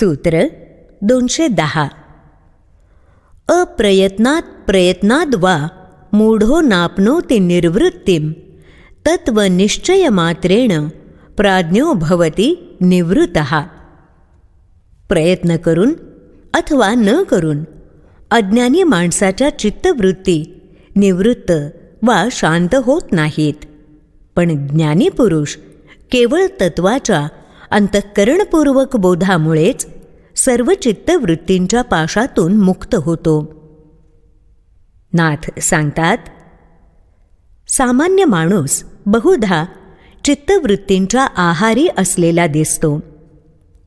सूत्र दोनशे दहा. अप्रयत्नात प्रयत्नाद वा मूढो नाप्नोति निर्वृत्तीम तत्वनिश्चयमात्रेण प्राज्ञो भवती निवृत्त. प्रयत्न करून अथवा न करून अज्ञानी माणसाच्या चित्तवृत्ती निवृत्त वा शांत होत नाहीत. पण ज्ञानी पुरुष केवळ तत्वाच्या अंतःकरणपूर्वक बोधामुळेच सर्व चित्तवृत्तींच्या पाशातून मुक्त होतो. नाथ सांगतात सामान्य माणूस बहुधा चित्तवृत्तींच्या आहारी असलेला दिसतो.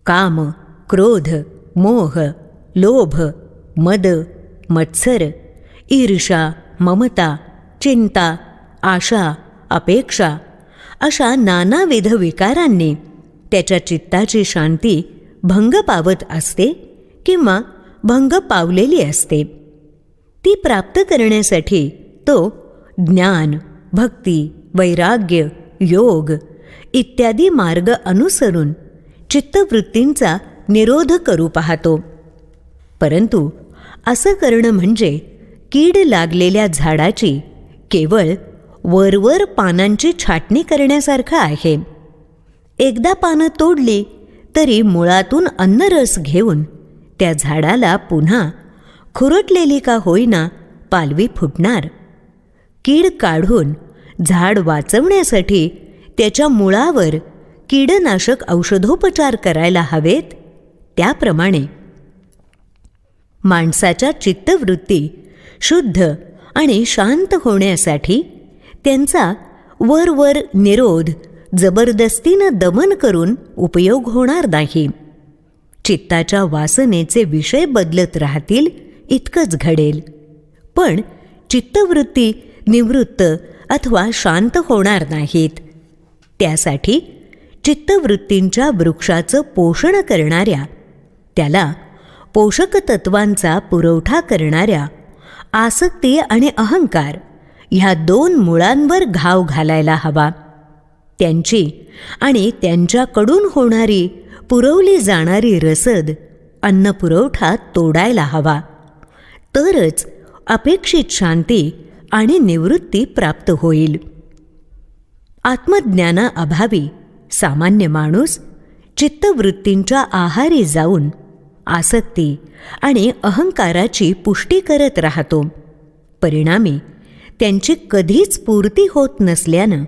काम क्रोध मोह लोभ मद मत्सर ईर्षा ममता चिंता आशा अपेक्षा अशा नानाविध विकारांनी त्याच्या चित्ताची शांती भंग पावत असते किंवा भंग पावलेली असते. ती प्राप्त करण्यासाठी तो ज्ञान भक्ती वैराग्य योग इत्यादी मार्ग अनुसरून चित्तवृत्तींचा निरोध करू पाहतो. परंतु असं करणं म्हणजे कीड लागलेल्या झाडाची केवळ वरवर पानांची छाटणी करण्यासारखं आहे. एकदा पानं तोडली तरी मुळातून अन्नरस घेऊन त्या झाडाला पुन्हा खुरटलेली का होईना पालवी फुटणार. कीड काढून झाड वाचवण्यासाठी त्याच्या मुळावर कीडनाशक औषधोपचार करायला हवेत त्याप्रमाणे. माणसाच्या चित्तवृत्ती शुद्ध आणि शांत होण्यासाठी त्यांचा वरवर निरोध जबरदस्तीनं दमन करून उपयोग होणार नाही. चित्ताच्या वासनेचे विषय बदलत राहतील इतकंच घडेल. पण चित्तवृत्ती निवृत्त अथवा शांत होणार नाहीत. त्यासाठी चित्तवृत्तींच्या वृक्षाचं पोषण करणाऱ्या त्याला पोषक तत्वांचा पुरवठा करणाऱ्या आसक्ती आणि अहंकार ह्या दोन मुळांवर घाव घालायला हवा. त्यांची आणि त्यांच्याकडून होणारी पुरवली जाणारी रसद अन्नपुरवठा तोडायला हवा. तरच अपेक्षित शांती आणि निवृत्ती प्राप्त होईल. आत्मज्ञानाअभावी सामान्य माणूस चित्तवृत्तींच्या आहारी जाऊन आसक्ती आणि अहंकाराची पुष्टी करत राहतो. परिणामी त्यांची कधीच पूर्ती होत नसल्यानं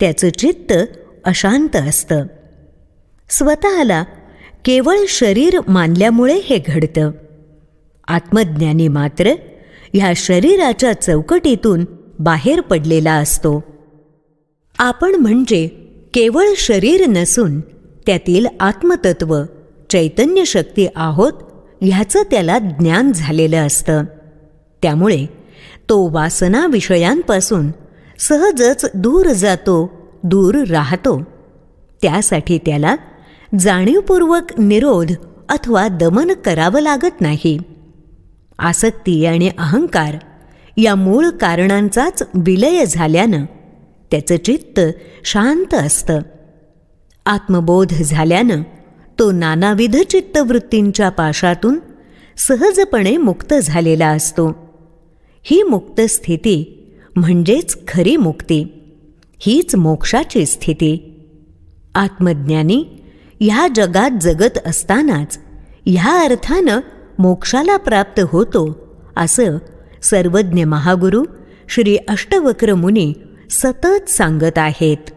त्याचं चित्त अशांत असतं. स्वतःला केवळ शरीर मानल्यामुळे हे घडतं. आत्मज्ञानी मात्र ह्या शरीराच्या चौकटीतून बाहेर पडलेला असतो. आपण म्हणजे केवळ शरीर नसून त्यातील आत्मतत्व चैतन्य शक्ती आहोत ह्याचं त्याला ज्ञान झालेलं असतं. त्यामुळे तो वासना विषयांपासून सहजच दूर जातो दूर राहतो. त्यासाठी त्याला जाणीवपूर्वक निरोध अथवा दमन करावं लागत नाही. आसक्ती आणि अहंकार या मूळ कारणांचाच विलय झाल्यानं त्याचं चित्त शांत असतं. आत्मबोध झाल्यानं तो नानाविध चित्तवृत्तींच्या पाशातून सहजपणे मुक्त झालेला असतो. ही मुक्त स्थिती म्हणजेच खरी मुक्ती. हीच मोक्षाची स्थिती. आत्मज्ञानी ह्या जगात जगत असतानाच ह्या अर्थानं मोक्षाला प्राप्त होतो असं सर्वज्ञ महागुरू श्री अष्टवक्र मुनी सतत सांगत आहेत.